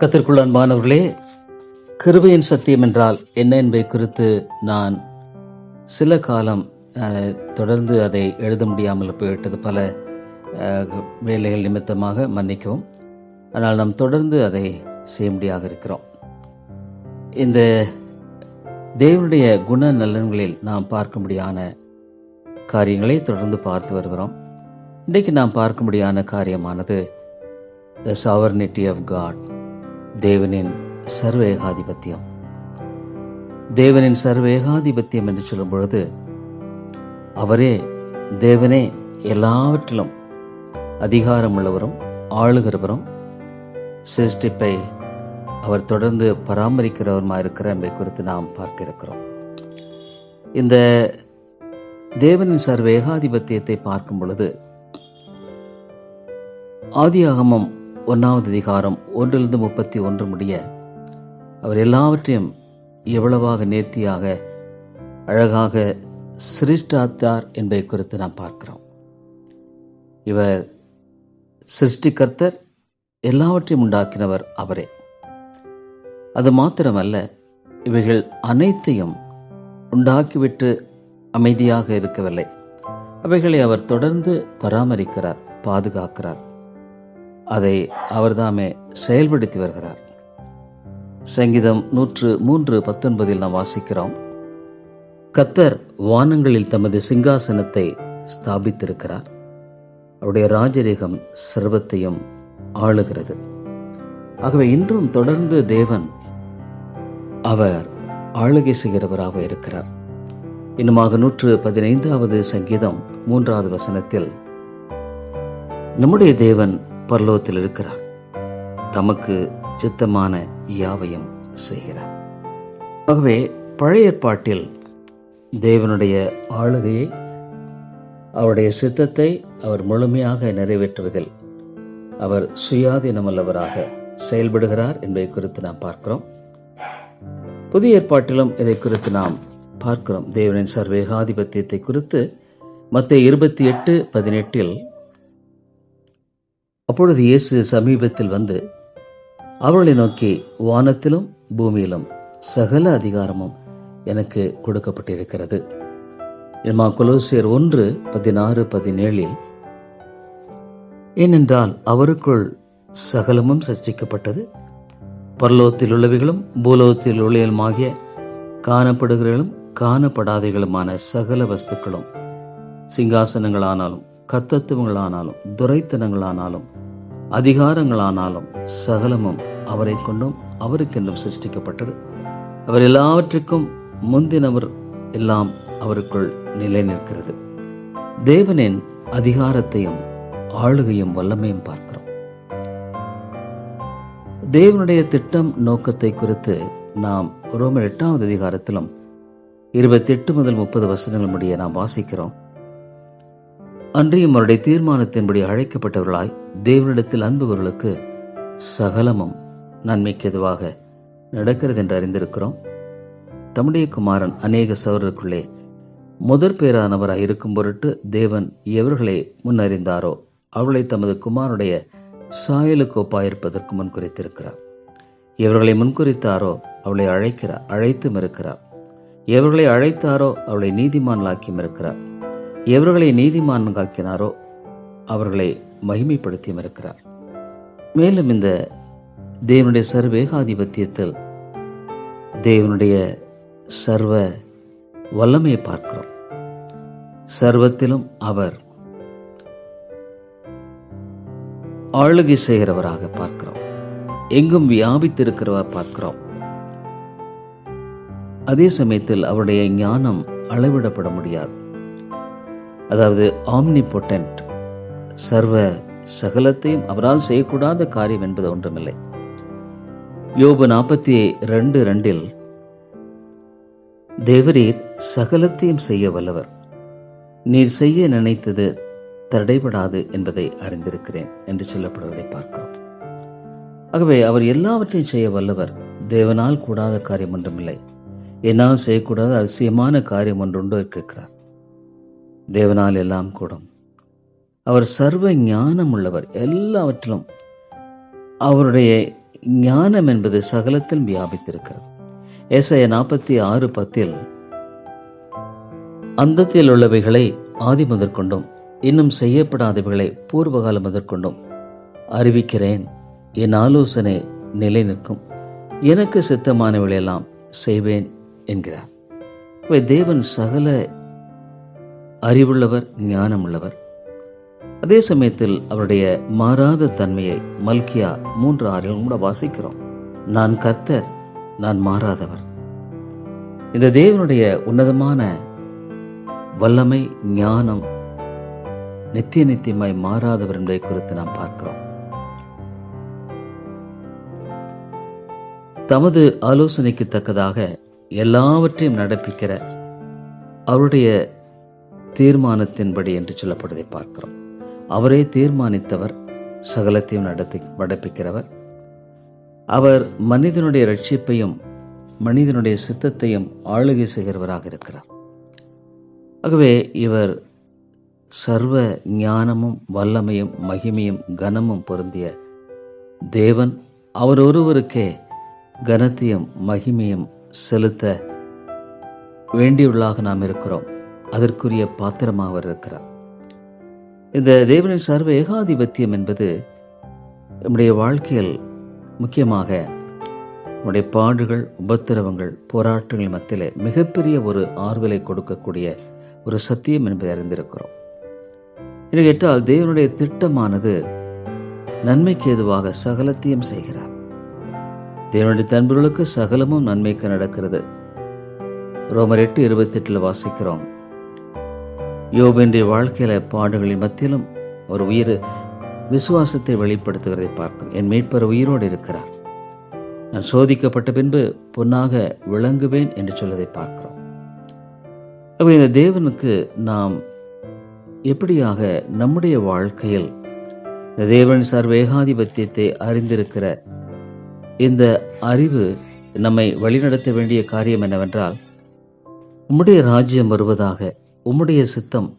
கத்திற்குள் அன்பானவர்களே கிருபையின் சத்தியம் என்றால் என்ன என்பதை குறித்து நான் சில காலம் தொடர்ந்து அதை எழுத முடியாமல் போய்விட்டது. பல வேலைகள் நிமித்தமாக மன்னிக்கவும். ஆனால் நாம் தொடர்ந்து அதை செய்ய முடியாக இருக்கிறோம். இந்த தேவனுடைய குண நலன்களில் நாம் பார்க்கும்படியான காரியங்களை தொடர்ந்து பார்த்து வருகிறோம். இன்றைக்கு நாம் பார்க்கும்படியான காரியமானது த சாவர்னிட்டி ஆஃப் காட் தேவனின் சர்வேகாதிபத்தியம். தேவனின் சர்வேகாதிபத்தியம் என்று சொல்லும் பொழுது அவரே தேவனே எல்லாவற்றிலும் அதிகாரம் உள்ளவரும் ஆளுகிறவரும் சிருஷ்டிப்பை அவர் தொடர்ந்து பராமரிக்கிறவருமா இருக்கிற என்பதை குறித்து நாம் பார்க்க இருக்கிறோம் இந்த தேவனின் சர்வேகாதிபத்தியத்தை பார்க்கும் பொழுது ஆதியாகமம் ஒன்றாவது அதிகாரம் ஒன்றிலிருந்து முப்பத்தி ஒன்று முடிய அவர் எல்லாவற்றையும் எவ்வளவாக நேர்த்தியாக அழகாக சிருஷ்டாத்தார் என்பதை குறித்து நாம் பார்க்கிறோம். இவர் சிருஷ்டிகர்த்தர் எல்லாவற்றையும் உண்டாக்கினவர் அவரே. அது மாத்திரமல்ல இவைகள் அனைத்தையும் உண்டாக்கிவிட்டு அமைதியாக இருக்கவில்லை. அவைகளை அவர் தொடர்ந்து பராமரிக்கிறார் பாதுகாக்கிறார். அதை அவர்தாமே செயல்படுத்தி வருகிறார். சங்கீதம் நூற்று மூன்று பத்தொன்பதில் நாம் வாசிக்கிறோம். கத்தர் வானங்களில் தமது சிங்காசனத்தை ஸ்தாபித்திருக்கிறார். அவருடைய ராஜரீகம் சர்வத்தையும் ஆளுகிறது. ஆகவே இன்றும் தொடர்ந்து தேவன் அவர் ஆளுகை செய்கிறவராக இருக்கிறார். இன்னுமாக நூற்று பதினைந்தாவது சங்கீதம் மூன்றாவது வசனத்தில் நம்முடைய தேவன் பரலோகத்தில் இருக்கிறார். தமக்கு சித்தமான யாவையும் செய்கிறார். ஆகவே பழைய ஏற்பாட்டில் தேவனுடைய ஆளுகையை அவருடைய சித்தத்தை அவர் முழுமையாக நிறைவேற்றுவதில் அவர் சுயாதீனமல்லவராக செயல்படுகிறார் என்பதை குறித்து நாம் பார்க்கிறோம். புதிய ஏற்பாட்டிலும் இதை குறித்து நாம் பார்க்கிறோம். தேவனின் சர்வேகாதிபத்தியத்தை குறித்து மற்ற இருபத்தி எட்டு பதினெட்டில் அப்பொழுது இயேசு சமீபத்தில் வந்து அவர்களை நோக்கி வானத்திலும் பூமியிலும் சகல அதிகாரமும் எனக்கு கொடுக்கப்பட்டிருக்கிறது. என்மா கொலோசியர் ஒன்று பதினாறு பதினேழில் ஏனென்றால் அவருக்குள் சகலமும் சர்ச்சிக்கப்பட்டது. பரலோகத்தில் உள்ளவைகளும் பூலோகத்தில் உள்ளவைகளுமாகிய காணப்படுகிறவர்களும் காணப்படாதைகளுமான சகல வஸ்துக்களும் சிங்காசனங்களானாலும் கத்தத்துவங்களானாலும் துரைத்தனங்களானாலும் அதிகாரங்களானாலும் சகலமும் அவரை கொண்டும் அவருக்கென்றும் சிருஷ்டிக்கப்பட்டது. அவர் எல்லாவற்றுக்கும் முந்தினவர் எல்லாம் அவருக்குள் நிலை நிற்கிறது. தேவனின் அதிகாரத்தையும் ஆளுகையும் வல்லமையும் பார்க்கிறோம். தேவனுடைய திட்டம் நோக்கத்தை குறித்து நாம் ரோமர் எட்டாவது அதிகாரத்திலும் இருபத்தி எட்டு முதல் முப்பது வசனங்கள் முடிய நாம் வாசிக்கிறோம். அன்றியும் அவருடைய தீர்மானத்தின்படி அழைக்கப்பட்டவர்களாய் தேவனிடத்தில் அன்புகளுக்கு சகலமும் நன்மைக்கு எதுவாக நடக்கிறது என்று அறிந்திருக்கிறோம். தம்முடைய குமாரன் அநேக சவர்களுக்குள்ளே முதற் பேரானவராக இருக்கும் பொருட்டு தேவன் எவர்களை முன்னறிந்தாரோ அவளை தமது குமாரனுடைய சாயலுக்கு ஒப்பாயிருப்பதற்கு முன் குறித்திருக்கிறார் எவர்களை முன்குறித்தாரோ அவளை அழைக்கிறார் அழைத்தும் இருக்கிறார். எவர்களை அழைத்தாரோ அவளை நீதிமான்களாக்கியும் இருக்கிறார். எவர்களை நீதிமான்களாக்கினாரோ அவர்களை மகிமைப்படுத்தியும் இருக்கிறார் மேலும் இந்த தேவனுடைய சர்வேகாதிபத்தியத்தில் தேவனுடைய சர்வ வல்லமையை பார்க்கிறோம். சர்வத்திலும் அவர் ஆளுகை செய்கிறவராக பார்க்கிறோம். எங்கும் வியாபித்திருக்கிறவர் பார்க்கிறோம். அதே சமயத்தில் அவருடைய ஞானம் அளவிடப்பட முடியாது. அதாவது ஆம்னி பொட்டன்ட் சர்வ சகலத்தையும் அவரால் செய்யக்கூடாத காரியம் என்பது ஒன்றுமில்லை. யோபு நாற்பத்தி ரெண்டு ரெண்டில் தேவரீர் சகலத்தையும் செய்ய வல்லவர். நீர் செய்ய நினைத்தது தடைபடாது என்பதை அறிந்திருக்கிறேன் என்று சொல்லப்படுவதை பார்க்கிறோம். ஆகவே அவர் எல்லாவற்றையும் செய்ய வல்லவர். தேவனால் கூடாத காரியம் ஒன்றுமில்லை. என்னால் செய்யக்கூடாத அதிசயமான காரியம் ஒன்றுண்டோ இருக்கிறார். தேவனால் எல்லாம் கூடும். அவர் சர்வ ஞானம் உள்ளவர் எல்லாவற்றிலும் அவருடைய ஞானம் என்பது சகலத்தில் வியாபித்திருக்கிறது. ஏசைய நாற்பத்தி ஆறு பத்தில் அந்தத்தில் உள்ளவைகளை ஆதி முதற்கொண்டும் இன்னும் செய்யப்படாதவைகளை பூர்வகாலம் முதற்கொண்டும் அறிவிக்கிறேன். என் ஆலோசனை நிலை நிற்கும். எனக்கு சித்தமானவைகளெல்லாம் செய்வேன் என்கிறார். இவை தேவன் சகல அறிவுள்ளவர் ஞானமுள்ளவர். அதே சமயத்தில் அவருடைய மாறாத தன்மையை மல்கியா மூன்று ஆறிலும் கூட வாசிக்கிறோம். நான் கர்த்தர் நான் மாறாதவர். இந்த தேவனுடைய உன்னதமான வல்லமை ஞானம் நித்திய நித்தியமாய் மாறாதவர் என்பதை குறித்து நாம் பார்க்கிறோம். தமது ஆலோசனைக்கு தக்கதாக எல்லாவற்றையும் நடப்பிக்கிற அவருடைய தீர்மானத்தின்படி என்று சொல்லப்படுவதை பார்க்கிறோம். அவரே தீர்மானித்தவர் சகலத்தையும் நடத்தி நடப்பிக்கிறவர் அவர் மனிதனுடைய ரட்சிப்பையும் மனிதனுடைய சித்தத்தையும் ஆளுகை செய்கிறவராக இருக்கிறார். ஆகவே இவர் சர்வ ஞானமும் வல்லமையும் மகிமையும் கனமும் பொருந்திய தேவன். அவர் ஒருவருக்கே கனத்தையும் மகிமையும் செலுத்த வேண்டியுள்ளாக நாம் இருக்கிறோம். அதற்குரிய பாத்திரமாக அவர் இருக்கிறார். இந்த தேவனின் சர்வ ஏகாதிபத்தியம் என்பது நம்முடைய வாழ்க்கையில் முக்கியமாக நம்முடைய பாடுகள் உபத்திரவங்கள் போராட்டங்கள் மத்தியிலே மிகப்பெரிய ஒரு ஆறுதலை கொடுக்கக்கூடிய ஒரு சத்தியம் என்பதை அறிந்திருக்கிறோம். என்று கேட்டால் தேவனுடைய திட்டமானது நன்மைக்கு எதுவாக சகலத்தையும் செய்கிறார். தேவனுடைய தன்பர்களுக்கு சகலமும் நன்மைக்கு நடக்கிறது. ரோமர் எட்டு இருபத்தி எட்டில் வாசிக்கிறோம். யோபென்றைய வாழ்க்கையில பாடுகளின் மத்தியிலும் ஒரு உயிர் விசுவாசத்தை வெளிப்படுத்துகிறதை பார்க்கும். என் மீட்பர் உயிரோடு இருக்கிறார். நான் சோதிக்கப்பட்ட பின்பு பொன்னாக விளங்குவேன் என்று சொல்வதை பார்க்கிறோம். அப்போ இந்த தேவனுக்கு நாம் எப்படியாக நம்முடைய வாழ்க்கையில் இந்த தேவன் சர்வேகாதிபத்தியத்தை அறிந்திருக்கிற இந்த அறிவு நம்மை வழிநடத்த வேண்டிய காரியம் என்னவென்றால் உம்முடைய ராஜ்யம் வருவதாக உம்முடைய சித்தம்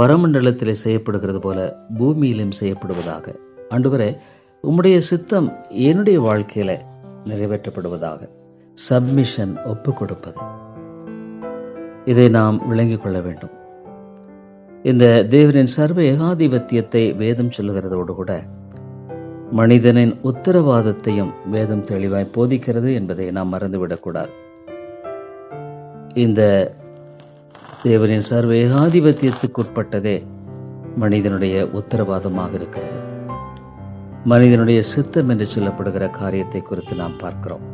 பரமண்டலத்திலே செய்யப்படுகிறது போல பூமியிலும் செய்யப்படுவதாக. ஆண்டவரே உம்முடைய சித்தம் என்னுடைய வாழ்க்கையில நிறைவேற்றப்படுவதாக. சப்மிஷன் ஒப்பு கொடுப்பது. இதை நாம் விளங்கிக் கொள்ள வேண்டும். இந்த தேவனின் சர்வ ஏகாதிபத்தியத்தை வேதம் சொல்லுகிறதோடு கூட மனிதனின் உத்தரவாதத்தையும் வேதம் தெளிவாய் போதிக்கிறது என்பதை நாம் மறந்துவிடக்கூடாது. இந்த தேவனின் சர்வ ஏகாதிபத்தியத்துக்குட்பட்டதே மனிதனுடைய உத்தரவாதமாக இருக்கிறது. மனிதனுடைய சித்தம் என்று சொல்லப்படுகிற காரியத்தை குறித்து நாம் பார்க்கிறோம்.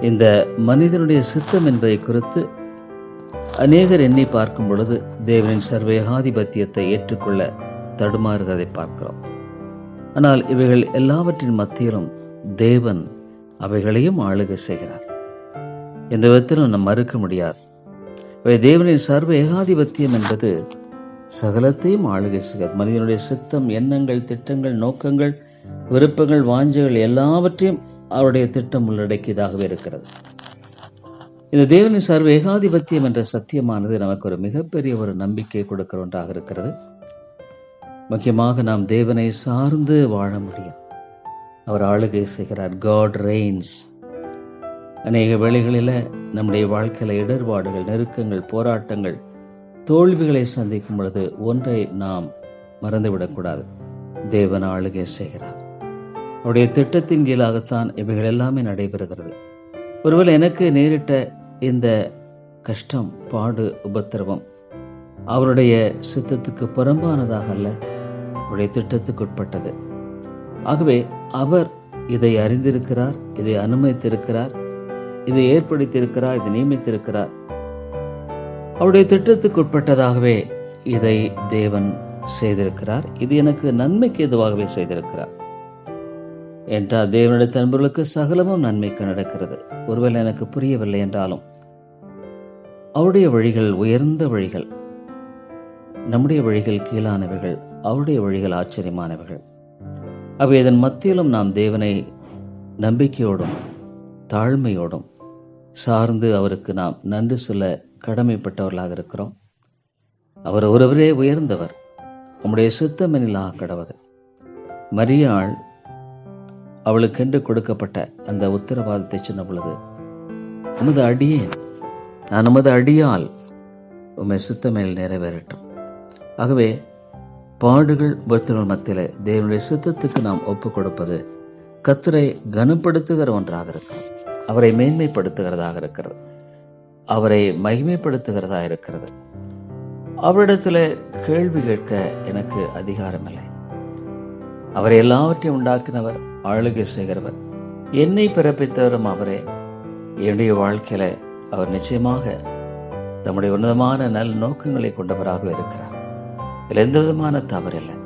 இந்த மனிதனுடைய சித்தம் என்பதை குறித்து அநேகர் எண்ணி பார்க்கும் பொழுது தேவனின் சர்வ ஏகாதிபத்தியத்தை ஏற்றுக்கொள்ள தடுமாறுகிறதை பார்க்கிறோம். ஆனால் இவைகள் எல்லாவற்றின் மத்தியிலும் தேவன் அவைகளையும் ஆளுகை செய்கிறார். எந்த விதத்திலும் நாம் மறுக்க முடியாது. தேவனின் சர்வ ஏகாதிபத்தியம் என்பது சகலத்தையும் ஆளுகை செய்கிறது மனிதனுடைய சித்தம் எண்ணங்கள் திட்டங்கள் நோக்கங்கள் விருப்பங்கள் வாஞ்சைகள் எல்லாவற்றையும் அவருடைய திட்டம் உள்ளடக்கியதாகவே இருக்கிறது. இந்த தேவனின் சர்வ ஏகாதிபத்தியம் என்ற சத்தியமானது நமக்கு ஒரு மிகப்பெரிய ஒரு நம்பிக்கை கொடுக்கிற ஒன்றாக இருக்கிறது. முக்கியமாக நாம் தேவனை சார்ந்து வாழ முடியும். அவர் ஆளுகை செய்கிறார். காட் ரெயின்ஸ் அநேக வேளைகளில் நம்முடைய வாழ்க்கையில இடர்பாடுகள் நெருக்கங்கள் போராட்டங்கள் தோல்விகளை சந்திக்கும் பொழுது ஒன்றை நாம் மறந்துவிடக்கூடாது. தேவன் ஆளுகை செய்கிறார். அவருடைய திட்டத்தின் கீழாகத்தான் இவைகள் எல்லாமே நடைபெறுகிறது. ஒருவேளை எனக்கு நேரிட்ட இந்த கஷ்டம் பாடு உபத்திரவம் அவருடைய சித்தத்துக்கு புறம்பானதாக அல்ல அவருடைய திட்டத்துக்கு உட்பட்டது. ஆகவே அவர் இதை அறிந்திருக்கிறார் இதை அனுமதித்திருக்கிறார் இதை ஏற்படுத்தியிருக்கிறார் இதை நியமித்திருக்கிறார். அவருடைய திட்டத்துக்கு உட்பட்டதாகவே இதை தேவன் செய்திருக்கிறார். இது எனக்கு நன்மைக்கு எதுவாகவே செய்திருக்கிறார். என்றால் தேவனுடைய தன்பர்களுக்கு சகலமும் நன்மைக்கு நடக்கிறது. ஒருவேளை எனக்கு புரியவில்லை என்றாலும் அவருடைய வழிகள் உயர்ந்த வழிகள் நம்முடைய வழிகள் கீழானவைகள் அவருடைய வழிகள் ஆச்சரியமானவைகள். அவை இதன் மத்தியிலும் நாம் தேவனை நம்பிக்கையோடும் தாழ்மையோடும் சார்ந்து அவருக்கு நாம் நன்றி சொல்ல கடமைப்பட்டவர்களாக இருக்கிறோம். அவர் ஒருவரே உயர்ந்தவர். உம்முடைய சுத்தமெனிலா கடவது மரியாள் அவளுக்கென்று கொடுக்கப்பட்ட அந்த உத்தரவாதத்தை சொன்ன பொழுது உமது அடியேன் நான் உமது அடியால் உம்மை சுத்தமேல் நிறைவேறட்டும். ஆகவே பாடுகள் உபத்திரங்கள் மத்தியில் தேவனுடைய சித்தத்துக்கு நாம் ஒப்பு கொடுப்பது கத்தரை கனப்படுத்துகிற ஒன்றாக இருக்கும். அவரை மேன்மைப்படுத்துகிறதாக இருக்கிறது. அவரை மகிமைப்படுத்துகிறதா இருக்கிறது. அவரிடத்தில் கேள்வி கேட்க எனக்கு அதிகாரமில்லை அவர் எல்லாவற்றையும் உண்டாக்கினவர் ஆளுகை செய்கிறவர். என்னை பிறப்பித்தவரும் அவரே. என்னுடைய வாழ்க்கையில அவர் நிச்சயமாக தம்முடைய உன்னதமான நல் நோக்கங்களை கொண்டவராக இருக்கிறார். இதில் எந்த விதமான தவறில்லை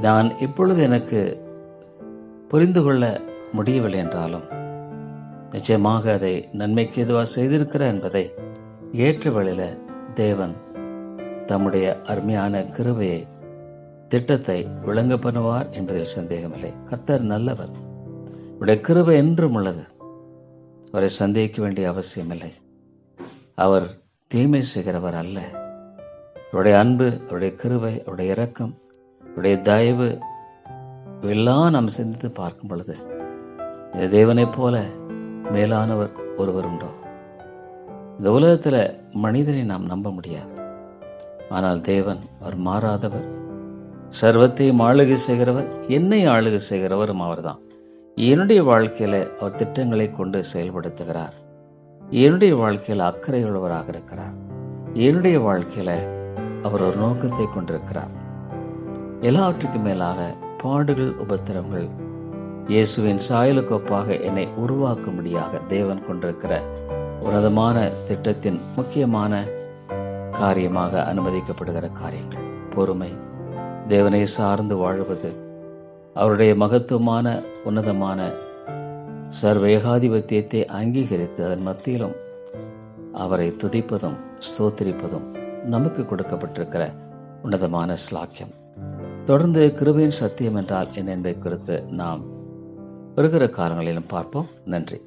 நான் இப்பொழுது எனக்கு புரிந்து கொள்ள முடியவில்லை என்றாலும் நிச்சயமாக அதை நன்மைக்கு எதுவாக செய்திருக்கிறார் என்பதை ஏற்ற வழியில் தேவன் தம்முடைய அருமையான கிருவையை திட்டத்தை விளங்க பண்ணுவார் என்பதில் சந்தேகமில்லை. கர்த்தர் நல்லவர். உடைய கிருவை என்றும் உள்ளது. அவரை சந்தேகிக்க வேண்டிய அவசியமில்லை. அவர் தீமை செய்கிறவர் அல்ல. அவருடைய அன்பு அவருடைய கிருவை அவருடைய இரக்கம் அவருடைய தயவு இவெல்லாம் நாம் சிந்தித்து பார்க்கும் பொழுது இந்த தேவனைப் போல மேலானவர் ஒருவர் உண்டோ இந்த உலகத்துல மனிதனை நாம் நம்ப முடியாது. ஆனால் தேவன் அவர் மாறாதவர். சர்வத்தையும் ஆளுகை செய்கிறவர் என்னை ஆளுகை செய்கிறவரும் அவர்தான். என்னுடைய வாழ்க்கையில அவர் திட்டங்களை கொண்டு செயல்படுத்துகிறார். என்னுடைய வாழ்க்கையில அக்கறை உள்ளவராக இருக்கிறார். என்னுடைய வாழ்க்கையில அவர் ஒரு நோக்கத்தை கொண்டிருக்கிறார். எல்லாவற்றுக்கும் மேலாக பாடுகள் உபத்திரங்கள் இயேசுவின் சாயலுக்கொப்பாக என்னை உருவாக்கும்படியாக தேவன் கொண்டிருக்கிற உன்னதமான திட்டத்தின் முக்கியமான காரியமாக அனுமதிக்கப்படுகிற காரியங்கள். பொறுமை. தேவனை சார்ந்து வாழ்வது. அவருடைய மகத்துவமான உன்னதமான சர்வ ஏகாதிபத்தியத்தை அங்கீகரித்து அதன் மத்தியிலும் அவரை துதிப்பதும் ஸ்தோத்திரிப்பதும் நமக்கு கொடுக்கப்பட்டிருக்கிற உன்னதமான ஸ்லாக்கியம் தொடர்ந்து கிருபையின் சத்தியம் என்றால் என்ன என்பதை குறித்து நாம் வருகிற காலங்களிலும் பார்ப்போம். நன்றி.